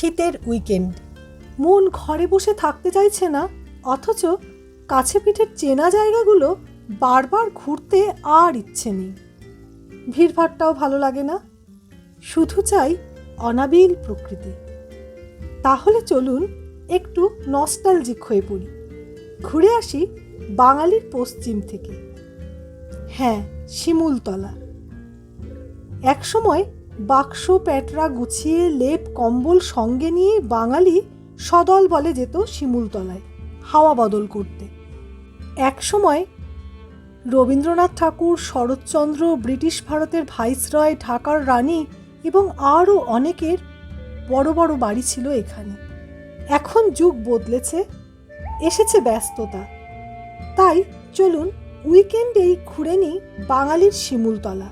শীতের উইকেন্ড। মন ঘরে বসে থাকতে চাইছে না, অথচ কাছে পিঠের চেনা জায়গাগুলো বারবার ঘুরতে আর ইচ্ছে নেই। ভিড়ভাড়টাও ভালো লাগে না। শুধু চাই অনাবিল প্রকৃতি। তাহলে চলুন একটু নস্টালজিক হয়ে পড়ি। ঘুরে আসি বাঙালির পশ্চিম থেকে। হ্যাঁ শিমুলতলা। একসময় বাক্স, প্যাটরা গুছিয়ে, লেপ, কম্বল সঙ্গে নিয়ে বাঙালি সদল বলে যেত শিমুলতলায়, হাওয়া বদল করতে। একসময় রবীন্দ্রনাথ ঠাকুর, শরৎচন্দ্র, ব্রিটিশ ভারতের ভাইসরয়, ঢাকার রানী এবং আরও অনেকের বড় বড় বাড়ি ছিল এখানে। এখন যুগ বদলেছে, এসেছে ব্যস্ততা। তাই চলুন উইকেন্ডেই ঘুরে নিই বাঙালির শিমুলতলা।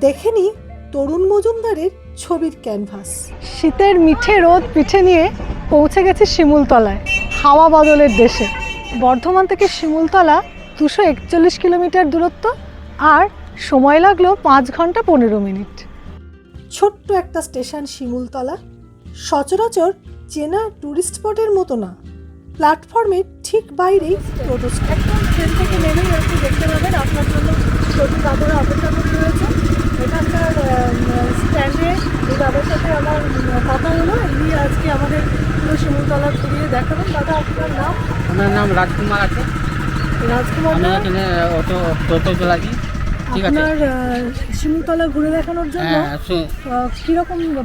দেখে নিই তরুণ মজুমদারের ছবির ক্যানভাস। শীতের মিঠে রোদ পিঠে নিয়ে পৌঁছে গেছে শিমুলতলায় হাওয়া বদলের দেশে। বর্ধমান থেকে শিমুলতলা দুশো একচল্লিশ কিলোমিটার দূরত্ব আর সময় লাগল পাঁচ ঘণ্টা পনেরো মিনিট। ছোট্ট একটা স্টেশন শিমুলতলা সচরাচর চেনা ট্যুরিস্ট স্পটের মতো না। প্ল্যাটফর্মের ঠিক বাইরেই টোটো একদম ট্রেন থেকে নেমে আপনি দেখতে পাবেন আপনার জন্য ছোটো দাদুরা অপেক্ষা করতে রয়েছে এখানকার স্ট্যান্ডে এই দাদার সাথে আমার উম, কথা হলো ইনি আজকে আমাদের পুরো শিমুলতলা দেখাবেন দাদা আপনার নাম? আমার নাম রাজকুমার আছে। রাজকুমার আমি এখানে অটো টোটো চালাচ্ছি। ঠিক আছে? আপনার আহ, ঘুরে দেখানোর জন্য? হ্যাঁ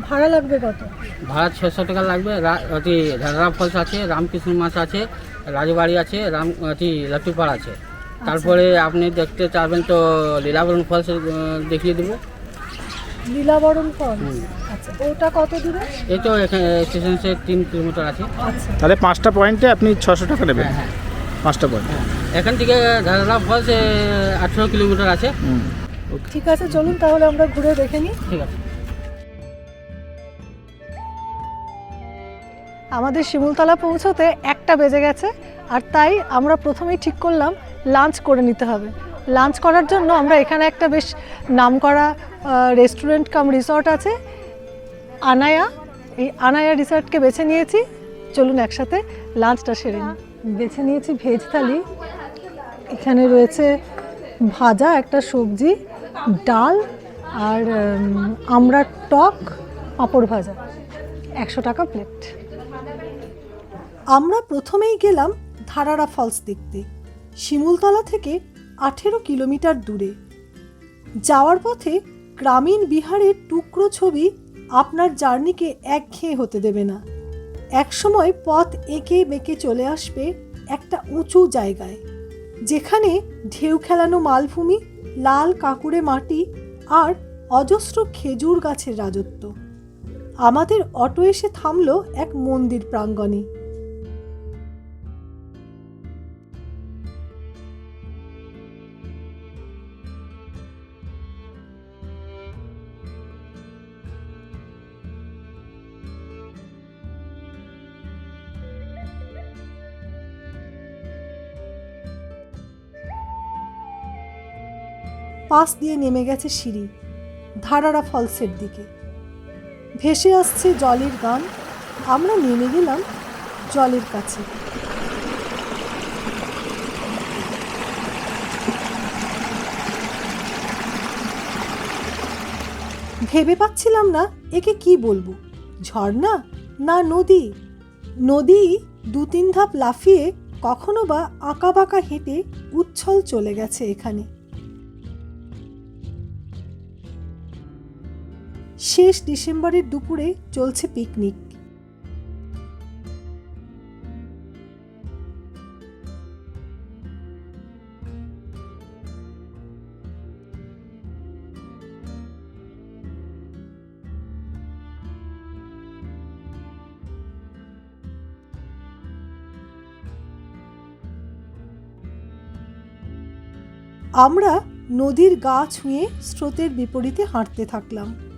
ভাড়া লাগবে কত? ভাড়া ছশো টাকা লাগবে। অতি ঝাড়রা ফলস আছে রামকৃষ্ণ মাছ আছে রাজবাড়ি আছে রাম অতি লক্ষ্মীপাড় আছে। তারপরে আপনি দেখতে চাইবেন তো লীলাবরণ ফলস দেখিয়ে দেবো। লীলাবরণ ফল হুম। আচ্ছা ওটা কত দূরে? এই তো এখানে স্টেশন সে তিন কিলোমিটার আছে। আচ্ছা। তাহলে পাঁচটা পয়েন্টে আপনি ছশো টাকা নেবেন। হ্যাঁ হ্যাঁ। পাঁচটা পয়েন্ট এখান থেকে ঝাড়রা ফলস আঠেরো কিলোমিটার আছে। ঠিক আছে চলুন তাহলে আমরা ঘুরে দেখে নিই। ঠিক আছে। আমাদের শিমুলতলা পৌঁছতে একটা বেজে গেছে আর তাই আমরা প্রথমেই ঠিক করলাম লাঞ্চ করে নিতে হবে। লাঞ্চ করার জন্য আমরা এখানে একটা বেশ নামকরা রেস্টুরেন্ট কাম রিসর্ট আছে। আনায়া, এই আনায়া রিসর্টকে বেছে নিয়েছি। চলুন একসাথে লাঞ্চটা সেরে বেছে নিয়েছি ভেজ থালি। এখানে রয়েছে ভাজা, একটা সবজি, ডাল আর আমরা টক পাঁপড় ভাজা। একশো টাকা প্লেট আমরা প্রথমেই গেলাম ধারারা ফলস দেখতে। শিমুলতলা থেকে আঠেরো কিলোমিটার দূরে। যাওয়ার পথে গ্রামীণ বিহারের টুকরো ছবি আপনার জার্নিকে একঘেয়ে হতে দেবে না। একসময় পথ এঁকে বেঁকে চলে আসবে একটা উঁচু জায়গায়, যেখানে ঢেউ খেলানো মালভূমি, লাল কাঁকুড়ে মাটি আর অজস্র খেজুর গাছের রাজত্ব। আমাদের অটো এসে থামল এক মন্দির প্রাঙ্গণে। পাশ দিয়ে নেমে গেছে সিঁড়ি, ধারারা ফলসের দিকে। ভেসে আসছে জলের গান, আমরা নেমে গেলাম জলের কাছে। ভেবে পাচ্ছিলাম না একে কি বলব, ঝর্ণা না নদী? নদী দু তিন ধাপ লাফিয়ে কখনো বা আঁকা বাঁকা হেঁটে উচ্ছল চলে গেছে এখানে। শেষ ডিসেম্বরের দুপুরে চলছে পিকনিক। আমরা নদীর গা ছুঁয়ে স্রোতের বিপরীতে হাঁটতে থাকলাম।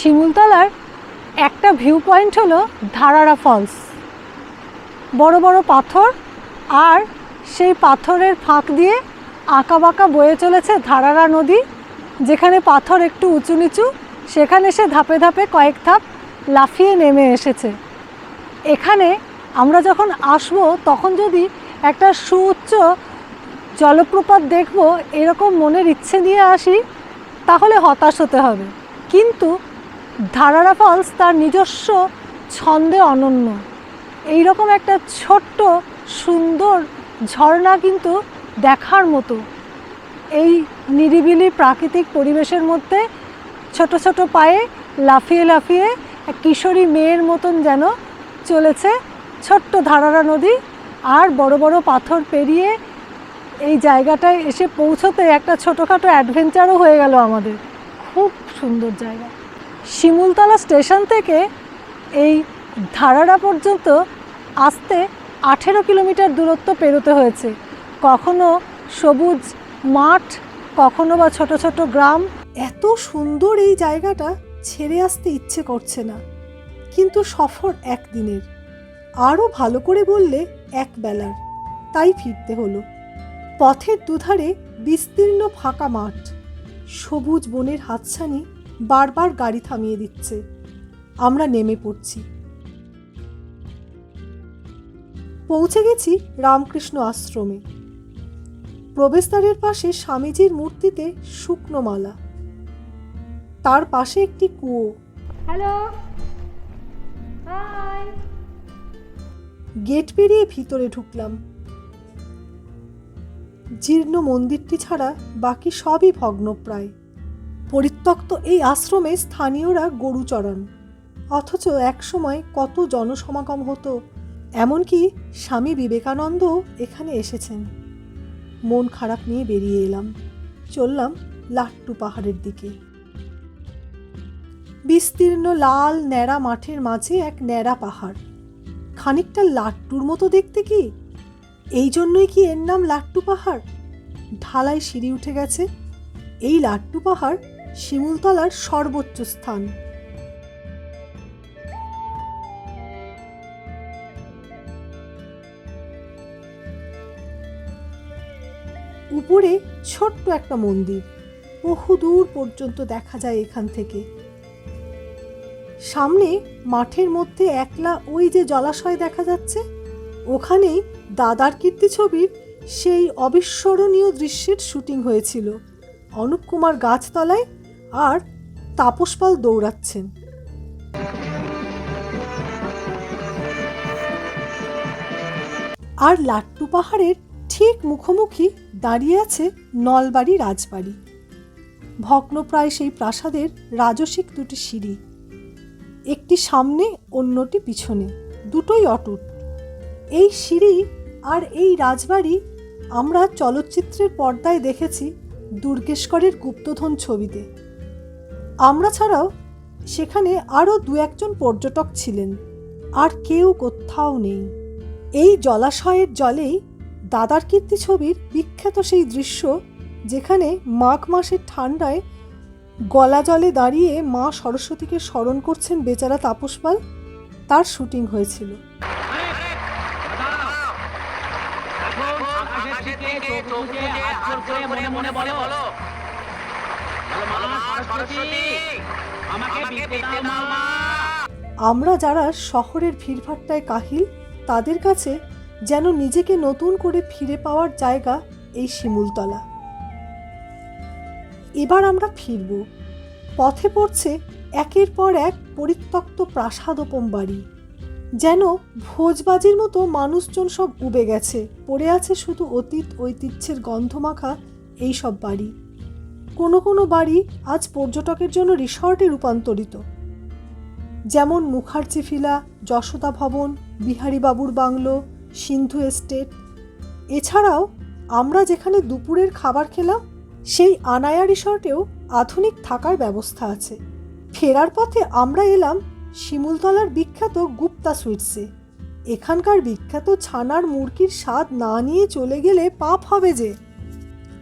শিমুলতলার একটা ভিউ পয়েন্ট হলো ধারারা ফলস বড় বড় পাথর আর সেই পাথরের ফাঁক দিয়ে আঁকা বাঁকা বয়ে চলেছে ধারারা নদী, যেখানে পাথর একটু উঁচু নিচু, সেখানে সে ধাপে ধাপে কয়েক ধাপ লাফিয়ে নেমে এসেছে। এখানে আমরা যখন আসব, তখন যদি একটা সুউচ্চ জলপ্রপাত দেখব, এরকম মনের ইচ্ছে নিয়ে আসি, তাহলে হতাশ হতে হবে। কিন্তু ধারারা ফলস তার নিজস্ব ছন্দে অনন্য। এই রকম একটা ছোট্ট, সুন্দর ঝর্ণা কিন্তু দেখার মতো। এই নিরিবিলি প্রাকৃতিক পরিবেশের মধ্যে ছোট ছোট পায়ে লাফিয়ে লাফিয়ে এক কিশোরী মেয়ের মতন যেন চলেছে ছোট্ট ধারারা নদী আর বড় বড় পাথর পেরিয়ে এই জায়গাটায় এসে পৌঁছতে একটা ছোটোখাটো অ্যাডভেঞ্চারও হয়ে গেল আমাদের। খুব সুন্দর জায়গা। শিমুলতলা স্টেশন থেকে এই ধারাড়া পর্যন্ত আসতে আঠেরো কিলোমিটার দূরত্ব পেরোতে হয়েছে। কখনো সবুজ মাঠ, কখনো বা ছোট ছোট গ্রাম। এত সুন্দর এই জায়গাটা ছেড়ে আসতে ইচ্ছে করছে না। কিন্তু সফর একদিনের। আরও ভালো করে বললে এক বেলার তাই ফিরতে হলো। পথের দুধারে বিস্তীর্ণ ফাঁকা মাঠ। সবুজ বনের হাতছানি বারবার গাড়ি থামিয়ে দিচ্ছে। আমরা নেমে পড়ছি। পৌঁছে গেছি রামকৃষ্ণ আশ্রমে। প্রবেশদ্বারের পাশে স্বামীজির মূর্তিতে শুকনো মালা। তার পাশে একটি কুয়ো। হ্যালো। গেট পেরিয়ে ভিতরে ঢুকলাম। জীর্ণ মন্দিরটি ছাড়া বাকি সবই ভগ্নপ্রায়। পরিত্যক্ত এই আশ্রমে স্থানীয়রা গরু চড়ান। অথচ একসময় কত জনসমাগম হতো, এমনকি স্বামী বিবেকানন্দ এখানে এসেছেন। মন খারাপ নিয়ে বেরিয়ে এলাম, চললাম লাট্টু পাহাড়ের দিকে। বিস্তীর্ণ লাল ন্যাড়া মাঠের মাঝে এক ন্যাড়া পাহাড়। খানিকটা লাট্টুর মতো দেখতে কি? এই জন্যই কি এর নাম লাট্টু পাহাড়? ঢালাই সিঁড়ি উঠে গেছে। এই লাট্টু পাহাড় শিমুলতলার সর্বোচ্চ স্থান। উপরে ছোট্ট একটা মন্দির, বহু দূর পর্যন্ত দেখা যায় এখান থেকে। সামনে মাঠের মধ্যে একলা ওই যে জলাশয় দেখা যাচ্ছে, ওখানেই দাদার কীর্তি ছবির সেই অবিস্মরণীয় দৃশ্যের শুটিং হয়েছিল। অনুপ কুমার গাছতলায় আর তাপস পাল দৌড়াচ্ছেন। আর লাট্টু পাহাড়ের ঠিক মুখোমুখি দাঁড়িয়ে আছে নলবাড়ি রাজবাড়ি। ভগ্নপ্রায় সেই প্রাসাদের রাজসিক দুটি সিঁড়ি। একটি সামনে, অন্যটি পিছনে। দুটোই অটুট। এই সিঁড়ি আর এই রাজবাড়ি আমরা চলচ্চিত্রের পর্দায় দেখেছি দুর্গেশ্বরের গুপ্তধন ছবিতে। আমরা ছাড়াও সেখানে আরও দু একজন পর্যটক ছিলেন, আর কেউ কোথাও নেই। এই জলাশয়ের জলেই দাদার কীর্তি ছবির বিখ্যাত সেই দৃশ্য, যেখানে মাঘ মাসের ঠান্ডায় গলা জলে দাঁড়িয়ে মা সরস্বতীকে স্মরণ করছেন বেচারা তাপসপাল তার শুটিং হয়েছিল। মনে মনে বলো। সরস্বতী আমাকে বিদ্যে দাও মা। আমরা যারা শহরের ভিড়ভাট্টায় কাহিল তাদের কাছে যেন নিজেকে নতুন করে ফিরে পাওয়ার জায়গা এই শিমুলতলা। এবার আমরা ফিরব। পথে পড়ছে একের পর এক পরিত্যক্ত প্রাসাদোপম বাড়ি। যেন ভোজবাজির মতো মানুষজন সব উবে গেছে পড়ে আছে শুধু অতীত ঐতিহ্যের গন্ধমাখা এই সব বাড়ি। কোনো কোনো বাড়ি আজ পর্যটকের জন্য রিসর্টে রূপান্তরিত। যেমন মুখার্জি ফিলা যশোদা ভবন, বিহারীবাবুর বাংলো, সিন্ধু এস্টেট। এছাড়াও আমরা যেখানে দুপুরের খাবার খেলাম, সেই আনায়া রিসর্টেও আধুনিক থাকার ব্যবস্থা আছে। ফেরার পথে আমরা এলাম শিমুলতলার বিখ্যাত গুপ্তা সুইটসে। এখানকার বিখ্যাত ছানার মুরগির স্বাদ না নিয়ে চলে গেলে পাপ হবে যে।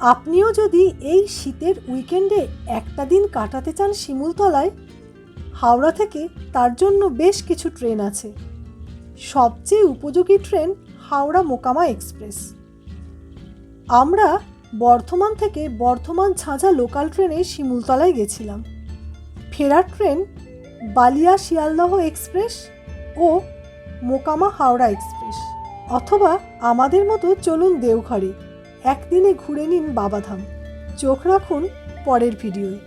আপনিও যদি এই শীতের উইকেন্ডে একটা দিন কাটাতে চান শিমুলতলায়, হাওড়া থেকে তার জন্য বেশ কিছু ট্রেন আছে। সবচেয়ে উপযোগী ট্রেন হাওড়া মোকামা এক্সপ্রেস। আমরা বর্ধমান থেকে বর্ধমান ঝাঁঝা লোকাল ট্রেনে শিমুলতলায় গেছিলাম। ফেরার ট্রেন বালিয়া শিয়ালদহ এক্সপ্রেস ও মোকামা হাওড়া এক্সপ্রেস। অথবা আমাদের মতো চলুন দেওঘরে। একদিনে ঘুরে নিন বাবাধাম। চোখ রাখুন পরের ভিডিওয়।